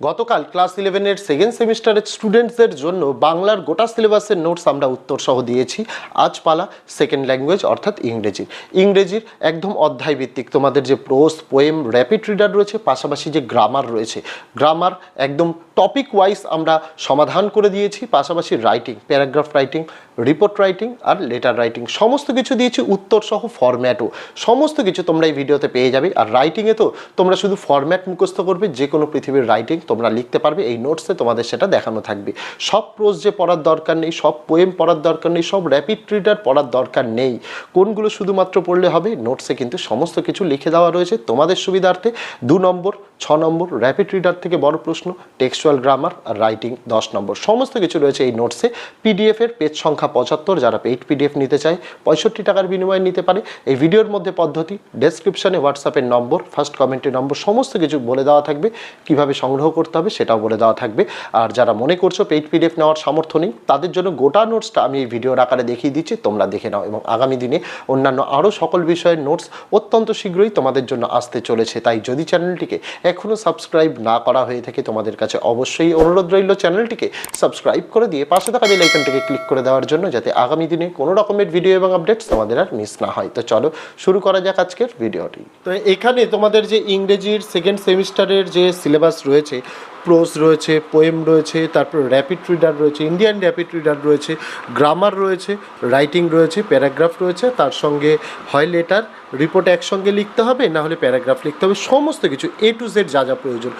গতকাল ক্লাস ইলেভেনের সেকেন্ড সেমিস্টারের স্টুডেন্টসদের জন্য বাংলার গোটা সিলেবাসের নোটস আমরা উত্তর সহ দিয়েছি। আজ পালা সেকেন্ড ল্যাঙ্গুয়েজ অর্থাৎ ইংরেজির ইংরেজির একদম অধ্যায় ভিত্তিক তোমাদের যে প্রোস পোয়েম র্যাপিড রিডার রয়েছে, পাশাপাশি যে গ্রামার রয়েছে গ্রামার একদম টপিক ওয়াইজ আমরা সমাধান করে দিয়েছি, পাশাপাশি writing paragraph writing report writing আর লেটার রাইটিং সমস্ত কিছু দিয়েছি উত্তর সহ ফরম্যাটও সমস্ত কিছু তোমরা এই ভিডিওতে পেয়ে যাবে। আর রাইটিংয়ে তো তোমরা শুধু ফরম্যাট মুখস্থ করবে যে কোনো পৃথিবীর রাইটিং তোমরা লিখতে পারবে, এই নোটসে তোমাদের সেটা দেখানো থাকবে। সব প্রোজ যে পড়ার দরকার নেই, সব পোয়েম পড়ার দরকার নেই, সব র্যাপিড রিডার পড়ার দরকার নেই। কোনগুলো শুধুমাত্র পড়লে হবে নোটসে কিন্তু সমস্ত কিছু লিখে দেওয়া রয়েছে। তোমাদের সুবিধার্থে দু নম্বর, ছ নম্বর র্যাপিড রিডার থেকে বড় প্রশ্ন টেক্সচুয়াল গ্রামার আর রাইটিং দশ নম্বর। সমস্ত কিছু রয়েছে এই নোটসে পিডিএফের পেজ সংখ্যা পঁচাত্তর, যারা পেইড পিডিএফ নিতে চায়, পঁয়ষট্টি টাকার বিনিময়ে নিতে পারে। এই ভিডিওর মধ্যে পদ্ধতি ডেসক্রিপশনে হোয়াটসঅ্যাপের নম্বর ফার্স্ট কমেন্টের নম্বর, সমস্ত কিছু বলে দেওয়া থাকবে। কীভাবে সংগ্রহ করতে হবে সেটাও বলে দেওয়া থাকবে। আর যারা মনে করছ পেইড পিডিএফ নেওয়ার সামর্থ্য নেই, তাদের জন্য গোটা নোটসটা আমি এই ভিডিওর আকারে দেখিয়ে দিচ্ছি, তোমরা দেখে নাও। এবং আগামী দিনে অন্যান্য আরও সকল বিষয়ের নোটস অত্যন্ত শীঘ্রই তোমাদের জন্য আসতে চলেছে। তাই যদি চ্যানেলটিকে এখনও সাবস্ক্রাইব না করা হয়ে থাকে, তোমাদের কাছে অবশ্যই অনুরোধ রইল চ্যানেলটিকে সাবস্ক্রাইব করে দিয়ে পাশে থাকা বেল আইকনটিকে ক্লিক করে দেওয়ার জন্য, যাতে আগামী দিনে কোনো রকমের ভিডিও এবং আপডেটস তোমাদের আর মিস না হয়। তো চলো শুরু করা যাক আজকের ভিডিওটি তো এখানে তোমাদের যে ইংরেজির সেকেন্ড সেমিস্টারের যে সিলেবাস রয়েছে প্রোস রয়েছে পোয়েম রয়েছে, তারপর র্যাপিড রিডার রয়েছে ইন্ডিয়ান র্যাপিড রিডার রয়েছে গ্রামার রয়েছে রাইটিং রয়েছে প্যারাগ্রাফ রয়েছে, তার সঙ্গে হয় লেটার রিপোর্ট একসঙ্গে লিখতে হবে, না হলে প্যারাগ্রাফ লিখতে হবে, সমস্ত কিছু এ টু জেড যা যা প্রয়োজন।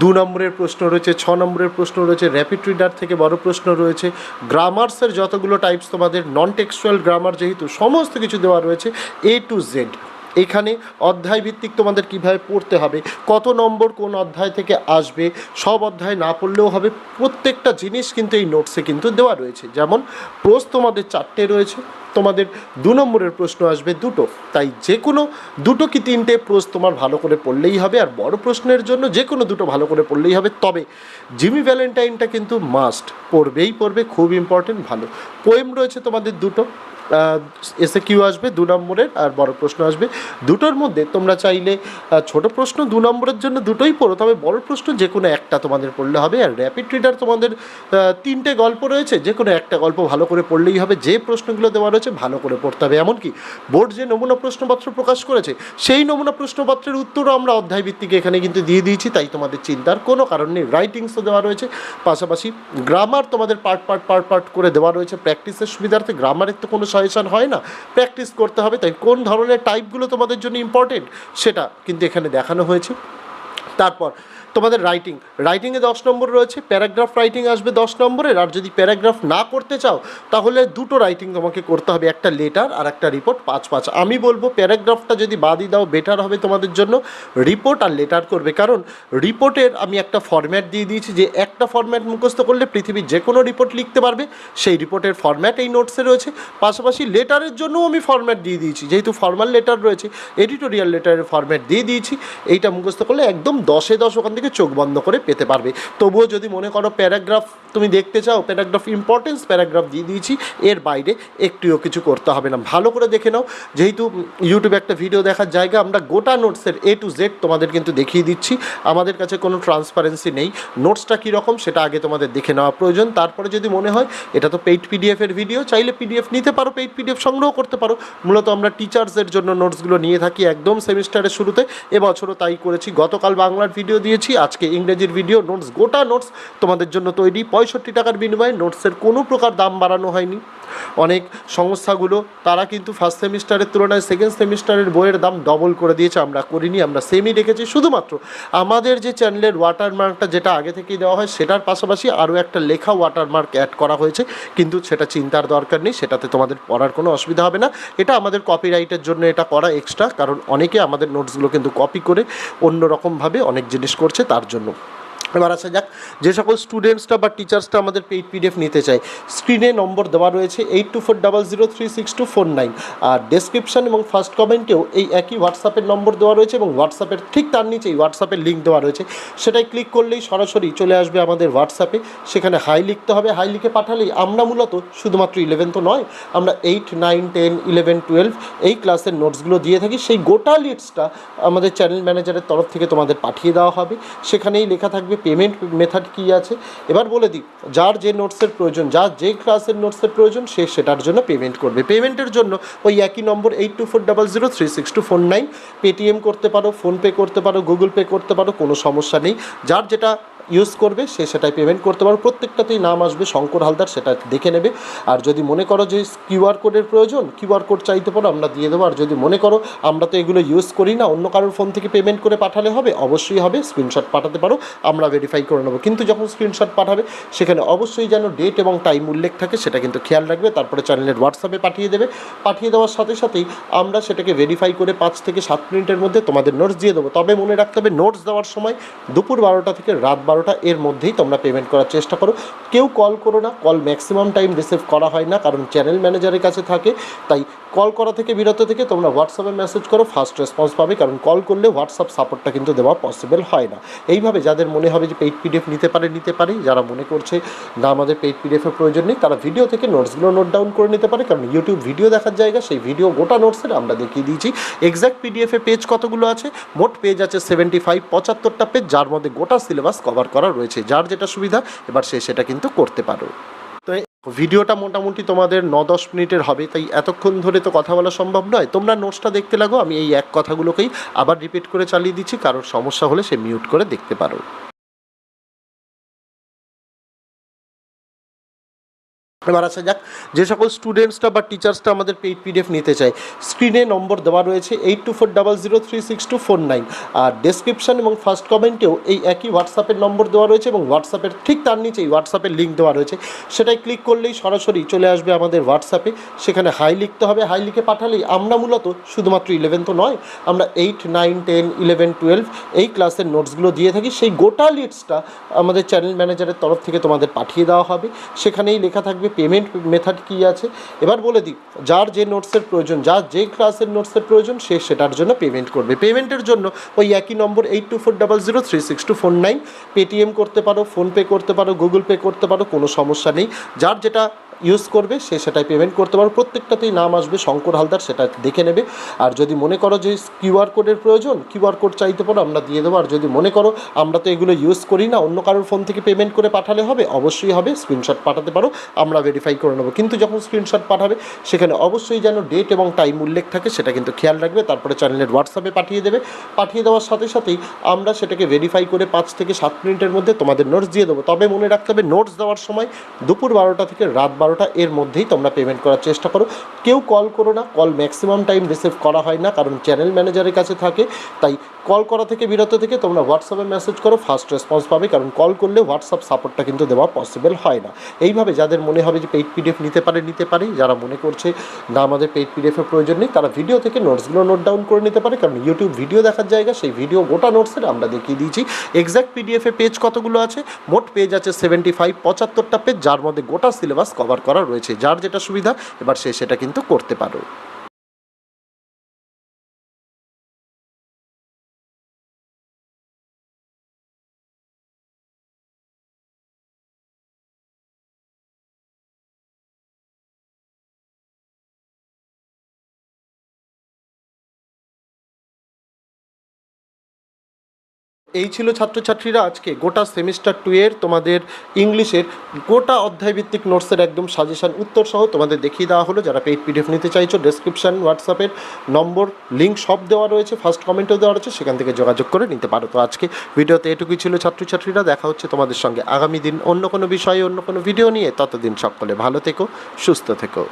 দু নম্বরের প্রশ্ন রয়েছে, ছ নম্বরের প্রশ্ন রয়েছে র্যাপিড রিডার থেকে বড় প্রশ্ন রয়েছে গ্রামার্সের যতগুলো টাইপস তোমাদের নন টেক্সচুয়াল গ্রামার যেহেতু, সমস্ত কিছু দেওয়া রয়েছে এ টু জেড এখানে অধ্যায় ভিত্তিক তোমাদের কীভাবে পড়তে হবে, কত নম্বর কোন অধ্যায় থেকে আসবে, সব অধ্যায় না পড়লেও হবে, প্রত্যেকটা জিনিস কিন্তু এই নোটসে কিন্তু দেওয়া রয়েছে। যেমন প্রোস তোমাদের চারটে রয়েছে, তোমাদের দু নম্বরের প্রশ্ন আসবে দুটো। তাই যে কোনো দুটো কি তিনটে প্রশ্ন তোমার ভালো করে পড়লেই হবে, আর বড় প্রশ্নের জন্য যে কোনো দুটো ভালো করে পড়লেই হবে। তবে জিমি ভ্যালেন্টাইনটা কিন্তু মাস্ট, পড়বেই পড়বে, খুব ইম্পর্টেন্ট, ভালো। পোয়েম রয়েছে তোমাদের দুটো এসে কিউ আসবে দু নম্বরের আর বড় প্রশ্ন আসবে। দুটোর মধ্যে তোমরা চাইলে ছোট প্রশ্ন দু নম্বরের জন্য দুটোই পড়ো, তবে বড় প্রশ্ন যে কোনো একটা তোমাদের পড়লে হবে আর র্যাপিড রিডার তোমাদের তিনটে গল্প রয়েছে যে কোনো একটা গল্প ভালো করে পড়লেই হবে, যে প্রশ্নগুলো দেওয়া রয়েছে ভালো করে পড়তে হবে। এমনকি বোর্ড যে নমুনা প্রশ্নপত্র প্রকাশ করেছে, সেই নমুনা প্রশ্নপত্রের উত্তরও আমরা অধ্যায় ভিত্তিক এখানে কিন্তু দিয়ে দিয়েছি, তাই তোমাদের চিন্তার কোনো কারণ নেই। রাইটিংসও দেওয়া রয়েছে, পাশাপাশি গ্রামার তোমাদের পার্ট পার্ট পার্ট পার্ট করে দেওয়া রয়েছে। প্র্যাকটিসের সুবিধার্থে গ্রামারের তো কোনো সাজেশন হয় না। প্র্যাকটিস করতে হবে, তাই কোন ধরনের টাইপগুলো তোমাদের জন্য ইম্পর্টেন্ট সেটা কিন্তু এখানে দেখানো হয়েছে। তারপর তোমাদের রাইটিং রাইটিংয়ে দশ নম্বর রয়েছে প্যারাগ্রাফ রাইটিং আসবে দশ নম্বরের, আর যদি প্যারাগ্রাফ না করতে চাও, তাহলে দুটো রাইটিং তোমাকে করতে হবে, একটা লেটার আর একটা রিপোর্ট পাঁচ পাঁচ। আমি বলব প্যারাগ্রাফটা যদি বাদই দাও বেটার হবে তোমাদের জন্য। রিপোর্ট আর লেটার করবে, কারণ রিপোর্টের আমি একটা ফরম্যাট দিয়ে দিয়েছি যে একটা ফরম্যাট মুখস্থ করলে পৃথিবীর যে কোনো রিপোর্ট লিখতে পারবে। সেই রিপোর্টের ফরম্যাট এই নোটসে রয়েছে। পাশাপাশি লেটারের জন্যও আমি ফরম্যাট দিয়ে দিয়েছি, যেহেতু ফর্মাল লেটার রয়েছে এডিটোরিয়াল লেটারের ফরম্যাট দিয়ে দিয়েছি। এইটা মুখস্থ করলে একদম দশে দশ ওখান চোখ বন্ধ করে পেতে পারবে। তবুও যদি মনে করো প্যারাগ্রাফ, তুমি দেখতে চাও, প্যারাগ্রাফ ইম্পর্টেন্স প্যারাগ্রাফ দিয়ে দিয়েছি, এর বাইরে একটুও কিছু করতে হবে না। ভালো করে দেখে নাও। যেহেতু ইউটিউবে একটা ভিডিও দেখার জায়গা, আমরা গোটা নোটসের এ টু জেড তোমাদের কিন্তু দেখিয়ে দিচ্ছি। আমাদের কাছে কোনো ট্রান্সপারেন্সি নেই। নোটসটা কীরকম সেটা আগে তোমাদের দেখে নেওয়া প্রয়োজন। তারপরে যদি মনে হয়, এটা তো পেইড পিডিএফের ভিডিও চাইলে পিডিএফ নিতে পারো পেইড পিডিএফ সংগ্রহ করতে পারো। মূলত আমরা টিচার্সদের জন্য নোটসগুলো নিয়ে থাকি একদম সেমিস্টারের শুরুতে। এবছরও তাই করেছি। গতকাল বাংলার ভিডিও দিয়েছি। আজকে ইংরেজির ভিডিও নোটস গোটা নোটস তোমাদের জন্য তৈরি। পঁয়ষট্টি টাকার বিনিময়ে নোটসের কোনো প্রকার দাম বাড়ানো হয়নি। অনেক সংস্থাগুলো, তারা কিন্তু ফার্স্ট সেমিস্টারের তুলনায় সেকেন্ড সেমিস্টারের বইয়ের দাম ডবল করে দিয়েছে, আমরা করিনি, আমরা সেমই রেখেছি। শুধুমাত্র আমাদের যে চ্যানেলের ওয়াটারমার্কটা যেটা আগে থেকেই দেওয়া হয়, সেটার পাশাপাশি আরও একটা লেখা ওয়াটারমার্ক অ্যাড করা হয়েছে। কিন্তু সেটা চিন্তার দরকার নেই, সেটাতে তোমাদের পড়ার কোনো অসুবিধা হবে না। এটা আমাদের কপিরাইটের জন্য এটা করা এক্সট্রা কারণ অনেকে আমাদের নোটসগুলো কিন্তু কপি করে অন্য রকমভাবে অনেক জিনিস করছে, তার জন্য। এবার আসা যাক, যে সকল স্টুডেন্টসটা বা টিচার্সটা আমাদের পেইড পিডিএফ নিতে চায় স্ক্রিনে নম্বর দেওয়া রয়েছে eight two four double zero three six two four nine আর ডেসক্রিপশন এবং ফার্স্ট কমেন্টেও এই একই হোয়াটসঅ্যাপের নম্বর দেওয়া রয়েছে এবং হোয়াটসঅ্যাপের ঠিক তার নিচেই হোয়াটসঅ্যাপের লিঙ্ক দেওয়া রয়েছে। সেটাই ক্লিক করলেই সরাসরি চলে আসবে আমাদের হোয়াটসঅ্যাপে সেখানে হাই লিখতে হবে। হাই লিখে পাঠালেই আমরা মূলত শুধুমাত্র ইলেভেন তো নয়, আমরা eight nine ten eleven twelve এই ক্লাসের নোটসগুলো দিয়ে থাকি। সেই গোটা লিস্টটা আমাদের চ্যানেল ম্যানেজারের তরফ থেকে তোমাদের পাঠিয়ে দেওয়া হবে। সেখানেই লেখা থাকবে পেমেন্ট মেথড কী আছে? এবার বলে দিই, যার যে নোটসের প্রয়োজন, যার যে ক্লাসের নোটসের প্রয়োজন, সে সেটার জন্য পেমেন্ট করবে। পেমেন্টের জন্য ওই একই number eight two four double zero three six two four nine Paytm করতে পারো ফোনপে করতে পারো গুগল পে করতে পারো, কোনো সমস্যা নেই। যার যেটা ইউজ করবে, সে সেটাই পেমেন্ট করতে পারো প্রত্যেকটাতেই নাম আসবে, শঙ্কর হালদার সেটা দেখে নেবে। আর যদি মনে করো যে কিউআর কোডের প্রয়োজন কিউআর কোড চাইতে পারো, আমরা দিয়ে দেবো। আর যদি মনে করো আমরা তো এগুলো ইউজ করি না, অন্য কারোর ফোন থেকে পেমেন্ট করে পাঠালে হবে, অবশ্যই হবে স্ক্রিনশট পাঠাতে পারো, আমরা ভেরিফাই করে নেব। কিন্তু যখন স্ক্রিনশট পাঠাবে, সেখানে অবশ্যই যেন ডেট এবং টাইম উল্লেখ থাকে, সেটা কিন্তু খেয়াল রাখবে। তারপরে চ্যানেলের হোয়াটসঅ্যাপে পাঠিয়ে দেবে। পাঠিয়ে দেওয়ার সাথে সাথেই আমরা সেটাকে ভেরিফাই করে পাঁচ থেকে সাত মিনিটের মধ্যে তোমাদের নোটস দিয়ে দেবো। তবে মনে রাখতে হবে নোটস দেওয়ার সময় দুপুর বারোটা থেকে রাত বারোটা এর মধ্যেই তোমরা পেমেন্ট করার চেষ্টা করো। কেউ কল করো না কল ম্যাক্সিমাম টাইম রিসিভ করা হয় না, কারণ চ্যানেল ম্যানেজারের কাছে থাকে, তাই কল করা থেকে, বিরত থেকে তোমরা হোয়াটসঅ্যাপে মেসেজ করো ফার্স্ট রেসপন্স পাবে, কারণ কল করলে হোয়াটসঅ্যাপ সাপোর্টটা কিন্তু দেওয়া পসিবল হয় না। এইভাবে যাদের মনে হবে যে পেইড পিডিএফ নিতে পারে নিতে পারে, যারা মনে করছে না আমাদের পেইড পিডিএফের প্রয়োজন নেই, তারা ভিডিও থেকে নোটসগুলো নোট ডাউন করে নিতে পারে, কারণ ইউটিউব ভিডিও দেখার জায়গা, সেই ভিডিও গোটা নোটসের আমরা দেখিয়ে দিয়েছি। এক্স্যাক্ট পিডিএফে পেজ কতগুলো আছে? মোট পেজ আছে সেভেন্টি ফাইভ পঁচাত্তরটা পেজ যার মধ্যে গোটা সিলেবাস কভার করা রয়েছে। যার যেটা সুবিধা, এবার সে সেটা কিন্তু করতে পারো। ভিডিওটা মোটামুটি তোমাদের ন দশ মিনিটের হবে, তাই এতক্ষণ ধরে তো কথা বলা সম্ভব নয়। তোমরা নোটসটা দেখতে লাগো, আমি এই এক কথাগুলোকেই আবার রিপিট করে চালিয়ে দিচ্ছি, কারোর সমস্যা হলে সে মিউট করে দেখতে পারো। এবার আসা যাক, যে সকল স্টুডেন্টসরা বা টিচার্সটা আমাদের পেইড পিডিএফ নিতে চায় স্ক্রিনে নম্বর দেওয়া রয়েছে eight two four double zero three six two four nine আর ডেসক্রিপশন এবং ফার্স্ট কমেন্টেও এই একই হোয়াটসঅ্যাপের নম্বর দেওয়া রয়েছে এবং হোয়াটসঅ্যাপের ঠিক তার নিচেই হোয়াটসঅ্যাপের লিঙ্ক দেওয়া রয়েছে। সেটাই ক্লিক করলেই সরাসরি চলে আসবে আমাদের হোয়াটসঅ্যাপে সেখানে হাই লিখতে হবে। হাই লিখে পাঠালেই আমরা মূলত শুধুমাত্র ইলেভেন তো নয়, আমরা eight nine ten eleven twelve এই ক্লাসের নোটসগুলো দিয়ে থাকি। সেই গোটা লিস্টটা আমাদের চ্যানেল ম্যানেজারের তরফ থেকে তোমাদের পাঠিয়ে দেওয়া হবে। সেখানেই লেখা থাকবে পেমেন্ট মেথড কী আছে? এবার বলে দিই, যার যে নোটসের প্রয়োজন, যার যে ক্লাসের নোটসের প্রয়োজন, সে সেটার জন্য পেমেন্ট করবে। পেমেন্টের জন্য ওই একই number eight two four double zero three six two four nine Paytm করতে পারো ফোনপে করতে পারো গুগল পে করতে পারো, কোনো সমস্যা নেই। যার যেটা ইউজ করবে, সে সেটাই পেমেন্ট করতে পারো প্রত্যেকটাতেই নাম আসবে, শঙ্কর হালদার সেটা দেখে নেবে। আর যদি মনে করো যে কিউআর কোডের প্রয়োজন কিউআর কোড চাইতে পারো, আমরা দিয়ে দেবো। আর যদি মনে করো আমরা তো এগুলো ইউজ করি না, অন্য কারোর ফোন থেকে পেমেন্ট করে পাঠালে হবে, অবশ্যই হবে স্ক্রিনশট পাঠাতে পারো, আমরা ভেরিফাই করে নেব। কিন্তু যখন স্ক্রিনশট পাঠাবে, সেখানে অবশ্যই যেন ডেট এবং টাইম উল্লেখ থাকে, সেটা কিন্তু খেয়াল রাখবে। তারপরে চ্যানেলের হোয়াটসঅ্যাপে পাঠিয়ে দেবে। পাঠিয়ে দেওয়ার সাথে সাথেই আমরা সেটাকে ভেরিফাই করে পাঁচ থেকে সাত মিনিটের মধ্যে তোমাদের নোটস দিয়ে দেবো। তবে মনে রাখতে হবে নোটস দেওয়ার সময় দুপুর বারোটা থেকে রাত বারোটা এর মধ্যেই তোমরা পেমেন্ট করার চেষ্টা করো। কেউ কল করো না কল ম্যাক্সিমাম টাইম রিসিভ করা হয় না, কারণ চ্যানেল ম্যানেজারের কাছে থাকে, তাই কল করা থেকে বিরত থেকে তোমরা হোয়াটসঅ্যাপে মেসেজ করো ফার্স্ট রেসপন্স পাবে, কারণ কল করলে হোয়াটসঅ্যাপ সাপোর্টটা কিন্তু দেওয়া পসিবল হয় না। এইভাবে যাদের মনে হবে যে পেইড পিডিএফ নিতে পারে নিতে পারে, যারা মনে করছে, না, আমাদের পেইড পিডিএফের প্রয়োজন নেই, তারা ভিডিও থেকে নোটসগুলো নোট ডাউন করে নিতে পারে, কারণ ইউটিউব ভিডিও দেখার জায়গা, সেই ভিডিও গোটা নোটসের আমরা দেখিয়ে দিয়েছি। এক্স্যাক্ট পিডিএফে পেজ কতগুলো আছে? মোট পেজ আছে সেভেন্টি ফাইভ পঁচাত্তরটা পেজ যার মধ্যে গোটা সিলেবাস কভার করা রয়েছে। যার যেটা সুবিধা, এবার সে সেটা কিন্তু করতে পারো। এই ছিল ছাত্রছাত্রীরা আজকে গোটা সেমিস্টার টু এর তোমাদের ইংলিশের গোটা অধ্যায়ভিত্তিক নোটসের একদম সাজেশন উত্তর সহ তোমাদের দেখিয়ে দেওয়া হলো। যারা পেইড পিডিএফ নিতে চাইছো ডেসক্রিপশন হোয়াটসঅ্যাপের নম্বর লিঙ্ক সব দেওয়া রয়েছে ফার্স্ট কমেন্টেও দেওয়া রয়েছে, সেখান থেকে যোগাযোগ করে নিতে পারো। তো আজকে ভিডিওতে এটুকুই ছিল ছাত্রছাত্রীরা। দেখা হচ্ছে তোমাদের সঙ্গে আগামী দিন অন্য কোনো বিষয়ে, অন্য কোনো ভিডিও নিয়ে। ততদিন সকলে ভালো থেকো, সুস্থ থেকো।